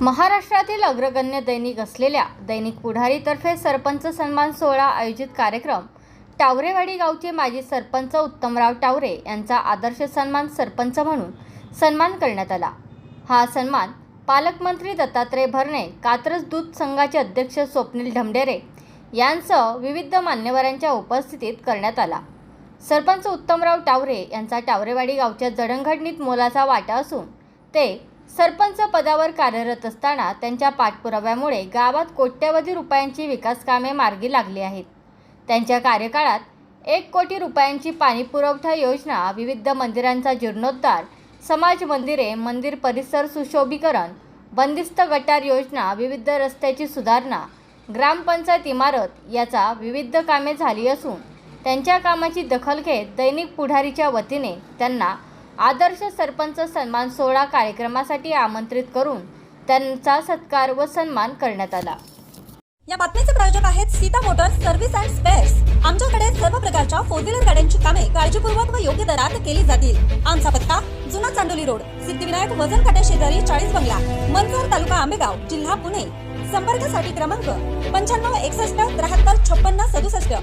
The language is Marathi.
महाराष्ट्रातील अग्रगण्य दैनिक असलेल्या दैनिक पुढारीतर्फे सरपंच सन्मान सोहळा आयोजित कार्यक्रम. टावरेवाडी गावचे माजी सरपंच उत्तमराव टावरे यांचा आदर्श सन्मान सरपंच म्हणून सन्मान करण्यात आला. हा सन्मान पालकमंत्री दत्तात्रय भरणे कात्रज दूध संघाचे अध्यक्ष स्वप्नील ढमडेरे यांसह विविध मान्यवरांच्या उपस्थितीत करण्यात आला. सरपंच उत्तमराव टावरे यांचा टावरेवाडी गावच्या जडणघडणीत मोलाचा वाटा असून ते सरपंच पदावर कार्यरत असताना त्यांच्या पाठपुराव्यामुळे गावात कोट्यवधी रुपयांची विकास कामे मार्गी लागली आहेत. त्यांच्या कार्यकाळात एक कोटी रुपयांची पाणीपुरवठा योजना विविध मंदिरांचा जीर्णोद्धार समाज मंदिरे मंदिर परिसर सुशोभीकरण बंदिस्त गटार योजना विविध रस्त्याची सुधारणा ग्रामपंचायत इमारत याचा विविध कामे झाली असून त्यांच्या कामाची दखल घेत दैनिक पुढारीच्या वतीने त्यांना आदर्श सरपंच सन्मान सोहळा कार्यक्रमासाठी आमंत्रित करून त्यांचा सत्कार व सन्मान करण्यात आला. या बातमीचे प्रायोजक आहेत Sita motors service and spares. आमच्याकडे सर्व प्रकारच्या फोर व्हीलर गाड्यांची कामे काळजीपूर्वक व योग्य दरात केली जातील. आमचा पत्ता जुना चांडोली रोड सिद्धिविनायक वजन काट्या शेजारी चाळीस बंगला मनसर तालुका आंबेगाव जिल्हा पुणे. संपर्कासाठी क्रमांक पंच्याण्णव एकसष्ट त्र्याहत्तर छप्पन्न सदुसष्ट.